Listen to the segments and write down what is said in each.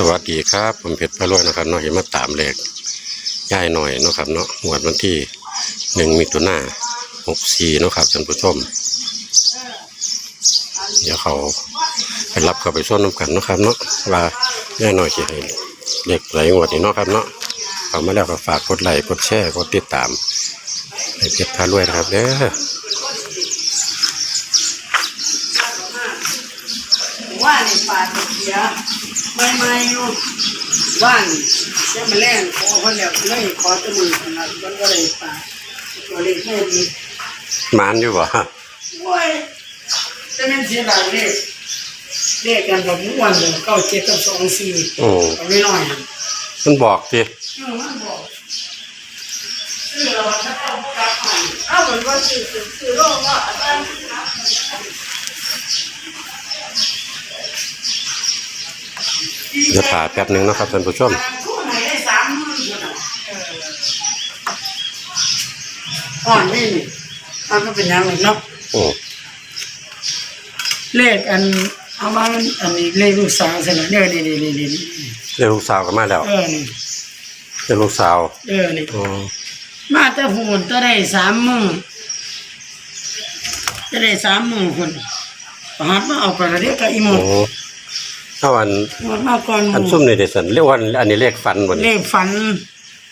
สวัสดีครับ ผมเพชรพระรวยนะครับเนาะเห็นมาตามเลขย่ายหน่อยเนาะครับเนาะหวดวันที่หนึ่งมิถุนาหกสี่เนาะครับท่านผู้ชม เดี๋ยวเขาไปรับเขาไปส้นน้ำกันเนาะครับเนาะว่าย่ายหน่อยสิให้เลขไหลงวดนี่เนาะครับเนาะเขามาแล้วก็ฝากกดไลค์กดแชร์กดติดตามเพชรพระรวยนะครับเด้อว่าในป่าตะเกีย ไม่ไม่อยู่ว่านเสียมาแรงขอคนแล้วเลยขอแตะมือขนาดมันก็เลยป่าตัวเล็กไม่ดีมานอยู่บ่โอ้ยจะเป็นเสียดายเลขเลขกันแบบม้วนเลยเก้าเจ็ดกับสองสี่โอ้เอาไม่น้อยนะมันบอกสิเออมันบอกซื้อเราจะเอากลับมาเอาเหมือนว่าซื้อซื้อซื้อโลกว่าอาจารย์ เดี๋ยวถ่ายแป๊บหนึงนะครับท่านผู้ชมคู่ไหนได้สามหมื่นคนอะเอออ่อนนี่นี่มันก็เป็นย่างนั้นเนาะโอ้เลขอันเอามาอันนี้เลขลูกสาวใช่ไหมเนี่ยนี่นี่นี่นี่เรียกลูกสาวก็มาแล้วเออนี่เรียกลูกสาวเออนี่มาแต่หูนจะได้สามมื่นจะได้สามมื่นคนหัดมาเอาไปแล้วเรียกกับอีหม โอ้ดถ้าวันหมดมาก่อนหอันมู่ซุ่มนี่เดสันเรียกว่าอันนี้เลขฟันบนเลขฝัน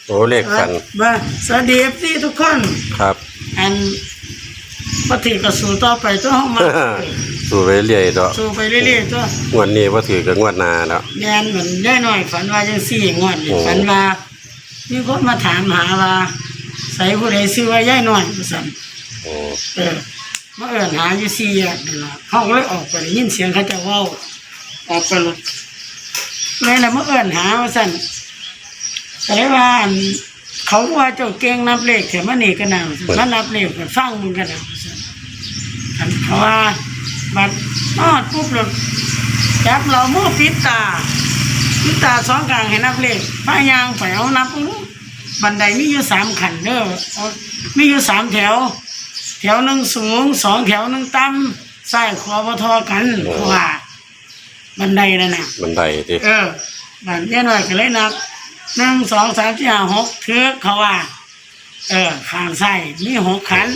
โอ้เลขฟันบ้าสวัสดีเอฟซีทุกคน ครับ อันปฏิกระสูต่อไปตัวห้องมา สู่ไปเรื่อยๆดอกสู้ไปเรื่อยๆตัวงวดนี้ว่าถือกับงวดหนาแล้ว แมนเหมือนได้หน่อย ฝันว่าจังสี่งวดนี่โอ้ ฝันว่ามีคนมาถามหาว่า ใส่ผู้ใดซื้อว่าย่ายหน่อยสั่นโอ้เออมาเอินหาอยู่สี่แยกนี่ล่ะเขาก็เลยออกไปได้ยินเสียงเขาจะเว้า ออกไปเลยเลยแล้วมาเอินหาว่าสั่นแต่ว่าอันเขาว่าเจ้าเก่งนับเลขเถอะมันนี่กันนะมานับเลขกันฟังมึงกันนะว่าซั่นอันเขาว่าบัดนอดปุ๊บเลยจับเราเมื่อปิดตาปิดตาสองกลางให้นับเลขพายางไปเอานับอู้บันไดมีอยู่สามขันเด้อเอามีอยู่สามแถว แถวหนึ่งสูงสองแถวหนึ่งต่ำซ้ายขวาบ่เทอกันเพราะว่า บันไดนั่นน่ะบันไดดิเออบันเย่น้อยก็เลยนับหนึ่งสองสามสี่ห้าหกเทือกเขาว่า เออข้างซ้ายมีหกขัน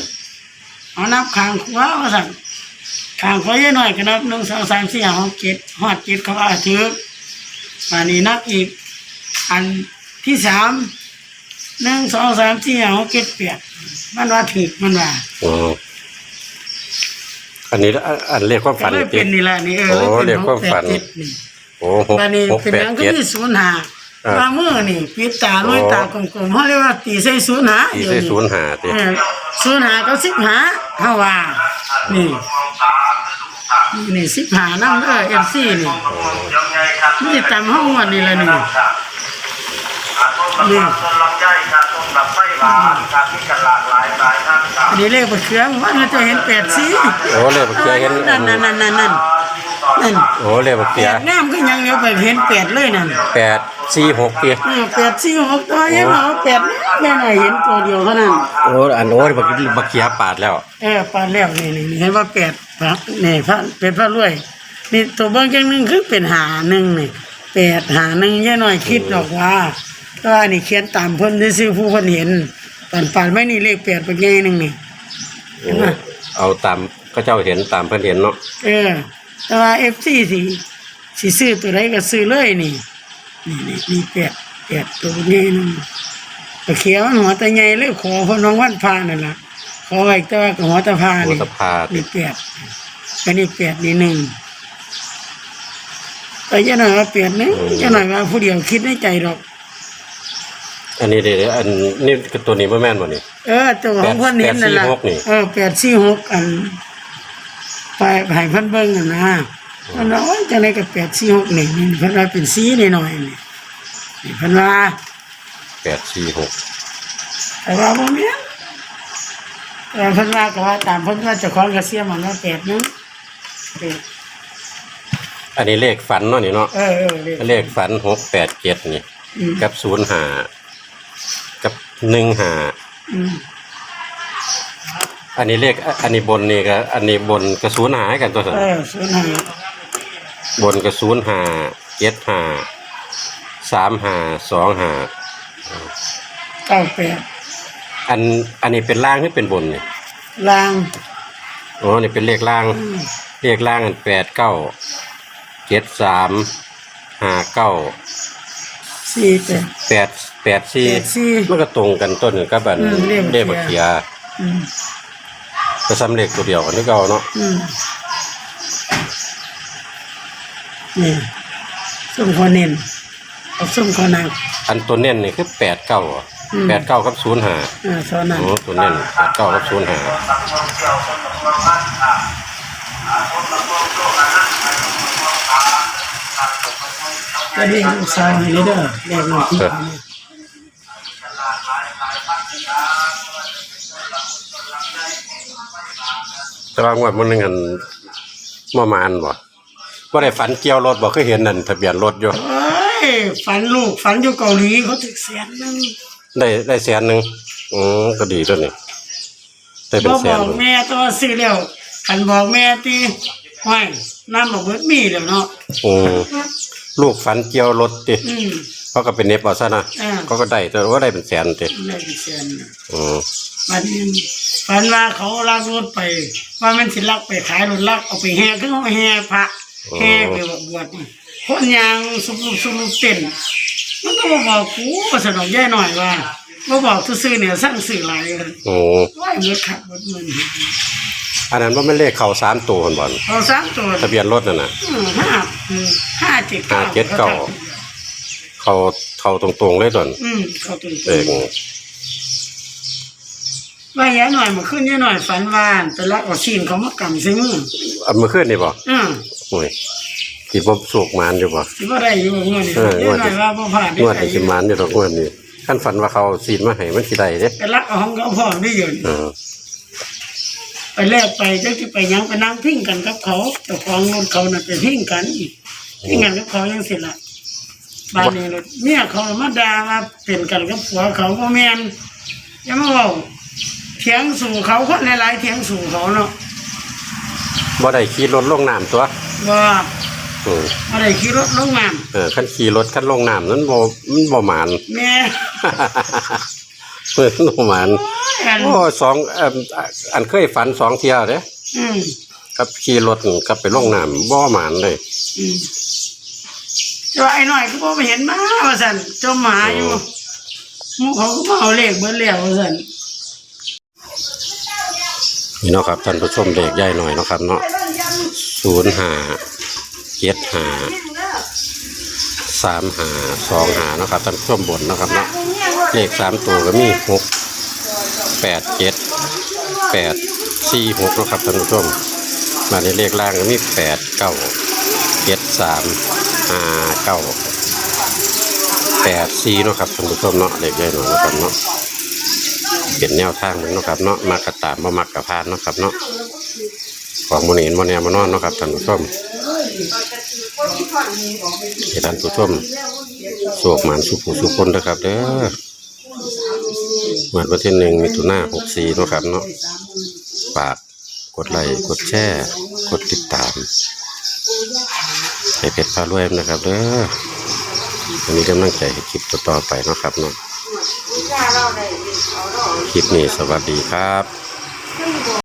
เอานับข้างขวาว่าสั่นข้างขวาเย่น้อยก็นับหนึ่งสองสามสี่ห้าหกเจ็ดหอดเจ็ดเขาว่าเทือกอันนี้นับอีก อันที่สามหนึ่งสองสามสี่ห้าหกเจ็ดแปดมันว่าถึกมันว่าโอ้อันนี้อันอันเลขความฝันก็เลยติเป็นนี่แหละนี่เออโอ้เลยเรีเป็ยนกหความกแปฝัดนเจ็ดนี่โอ้หกตอนนี้หกเป็นแปหดยังก็เจ็ด มีศูนย์หาอ่า บางมือนี่ปิดตาลุยตากลมๆเขาเรียกว่าตีใส่ศูนย์หาที่ใส่ศูนย์หาติเออศูนย์หาก็สิบหาเฮาว่านี่นี่สิบหานั่งเออเอฟซีนี่นี่ตามห้องวันนี้ละนี่นี่ต้นลำไยครับต้นลำไส้หวานครับมีกันหลากหลายสายพันธุ์ครับ อันนี้เลขบะเขือว่ามันจะเห็นแปดสีโอ้เลขบักเกียเห็นนั่นนั่นนั่นนั่นนั่นนั่นโอ้เลขบักแปเกียดงามก็ยังเลี้ยวไปเห็นแปดเลยนั่นแปดสี่หกเกียเออแปดสี่หกตัวยังเอาแปดแม่หน่อยเห็นตัวเดียวเท่านั้นโอ้อันโอ้บักบักเกียปาดแล้วเออปลาแล้วนี่นี่นี่เห็นว่าแปดพระนี่พระเป็นพระรวยนี่ตัวเบิ้งจังหนึ่งคือเป็นหาหนึ่งนี่แปดหาหนึ่งย่าหน่อยคิดดอกว่าก็อันนี้เขียนตามเพิ่นได้ซื้อผู้เพิ่นเห็น ตอนป่านไม่นี่เลขแปดเป็นไงหนึ่งนี่โอ้เอาตามก็เจ้าเห็นตามเพิ่นเห็นเนาะเออ แต่ว่าเอฟซีสิสิซื้อตัวใดก็ซื้อเลยนี่ นี่นี่นี่แปดแปดตัวใหญ่หนึงตะเขียวมันหัวตะใหญ่เลยขอเพนน้องวันพานั่นล่ะขอไว้แต่ว่าก็หัวตะพาหัวนี่ตะพาตินี่แปดอันนี้แปดนี่หนึ่งแต่ยังหน่อยว่าแปดหนึงยังหน่อยว่าผู้เดียวคิดในใจดอก อันนี้เดี๋ยวอันนี่คือตัวนี้บ่แม่นบ่นี่ เออตัวของเพิ่นเห็นนั่นล่ะแปดสี่หกนี่ เออแปดสี่หกอัน ไปให้เพิ่นเบิ่งกันนะเพิ่นว่าโอ้ยจังไดก็แปดสี่หกนี่นี่เพิ่นว่าเป็นสีนี่หน่อยนี่นี่เพิ่นว่าแปดสี่หกแต่ว่าบ่แม่นแต่ว่าเพิ่นว่าก็ว่าตามเพิ่นว่าเจ้าของก็เสียมันว่าแปดหนึงแปดอันนี้เลขฝันเนาะนี่เนาะ เออเออเลขเลขฝันหกแปดเจ็ดนี่ อืมกับศูนย์หา กับหนึ่งหาอืมอันนี้เลขอันนี้บนนี่ก็อันนี้บนกระศูนย์หากันตัวสันเออศูนย์ห้าบนกระศูนย์หาเจ็ดหาสามหาสองหาเก้าแปดอันอันนี้เป็นล่างหรือเป็นบนเนี่ยลางอ๋อนี่เป็นเลขล่างอืมเลขล่างอันแปดเก้าเจ็ดสามห้าเก้า สี่แปด แปดแปดสี่แปดสี่มันก็ตรงกันต้นหนึ่งกับอันอืมเลขเลขบักเขียอืมก็ซ้ำเลขตัวเดียวกันที่เก่าเนาะอืมนี่ส้มคอเน้นเอาส้มคอหนัก อันตัวเน้นนี่คือแปดเก้าอืม แปดเก้ากับศูนย์ห้าอ่าซอหนักโอ้ตัวเน้นแปดเก้ากับศูนย์ห้า ก็เรียกลูกสาวให้เลยเด้อเรียกลูกที่เขาเนี่ยฉลาดหลายหลายบ้านที่ร้านว่าจะเป็นเจ้าหลักเจ้าหลักได้ไม่ร้านนะแต่ว่างวดมันนึงอันม่มานบ่ว่าได้ฝันเกี่ยวรถบ่เคยเห็นนั่นทะเบียนรถอยู่เอ้ยฝันลูกฝันอยู่เกาหลีเขาถึกเสียนนึงได้ได้แสนหนึ่งอืมก็ดีตัวนี้ได้เป็นบ่แสบนอกเลยแม่ตัวซื้อแล้วคันบอกแม่ตีห้อยน้ำบอกเบิดมีแล้วเนาะอืม ลูกฝันเกี่ยวรถติอืม เขาก็เป็นเน็บเอาซะนะอ่า เขาก็ได้แต่ว่าได้เป็นแสนติได้เป็นเสียนน่ะอืมฝันฝันว่าเขาลากรถไป ว่ามันสิลักไปขายรถลักเอาไปแห่คือเขาแห่พระแห่ไปบวชนี่คนยางสุรุปสุรุปเต้นมันก็บ่บอกกูก็สนองแย่หน่อยว่าบ่บอกซื่อๆเนี่ยสั่งสื่อหลายเลยโอ้ ว่าเมื่อขับรถมัน อันนั้นว่าไม่เลขเข่าสามตัวคนบ่อนเขาสามตัวทะเบียนรถน่ะนะอืมห้าอืมห้าเจ็ดเก้าห้าเจ็ดเก้าเขาเข่าตรงๆเลยตอนอืมเขาตรงเองว่าแย่หน่อยมาขึ้นแย่หน่อยฝันวานไปลักเอาชีนเขามากำซื้อมือเอามือขึ้นนี่บ่อืมโอ้ยสิบ่สุกมานอยู่บ่สิว่าได้อยู่งวดนี้เออแย่หน่อยว่าบ่ผ่านงวดนี้สิมานอยู่ดอกงวดนี้คันฝันว่าเขาซีนมาให้มันสิได้เด้ไปลักเอาของเขาพ่อได้อยู่เออ ไปแลกไปเจ้าที่ไปหยังไปนั่งพิ้งกันกับเขาแต่ของรถเขาน่ะไปพิ้งกันอีกพิ้งกันกับเขายังเสร็จละบ้านนี้รถเมียเขามาด่าว่าเป็นกันกับผัวเขาบ่แม่นอย่ามาเว้าเถียงสู่เขาคนหลายๆเถียงสู่เขาเนาะบ่ได้ขี่รถลงน้ำตัวว่าอืมอะไรขี่รถลงน้เออคันขี่รถคันลงน้ำนั้นบ่มันบ่หมานำแม่ เออมันบ่หมานอันโอ้สองเอิ่มอันเคยฝันสองเที่ยวเด้อืมกับขี่รถกับไปลงน้ำบ่หมานเลยอืมจะว่าไอ้หน่อยก็บ่ไปเห็นมาว่าสั่นจมหมาอยู่หมูเขาก็มาเอาเลขเบิ้แล้วว่าสั่นนี่เนาะครับท่านผู้ชมเด็กใหญ่หน่อยเนาะครับเนาะศูนย์หาเจ็ดหาสามหาสองหาเนาะครับท่านผู้ชมบนเนาะครับเนาะ เเลขสามตัวก็มีหกแปดเจ็ดแปดสี่หกนะครับท่านผู้ชมมาในเลขล่างก็มีแปดเก้าเจ็ดสามห้าเก้าแปดสี่นะครับท่านผู้ชมเนาะเลขใหญ่หน่อยนะครับเนาะเป็นแนวทางหนึงนะครับเนาะมากระตามบ่มักระพานนะครับเนาะของมื้อนี้เห็นบ่แน่บ่นอนนะครับท่านผู้ชมให้ท่านผู้ชมโศกหมานสุขผู้สุขคนเด้อครับเด้อ วันวันที่หนึ่งมิถุนาหกสี่นะครับเนาะฝากกดไลค์กดแชร์กดติดตามให้เพชรพารวยนะครับเด้ออันนี้กำลังใจให้คลิปต่อๆไปนะครับเนาะคลิปนี้สวัสดีครับ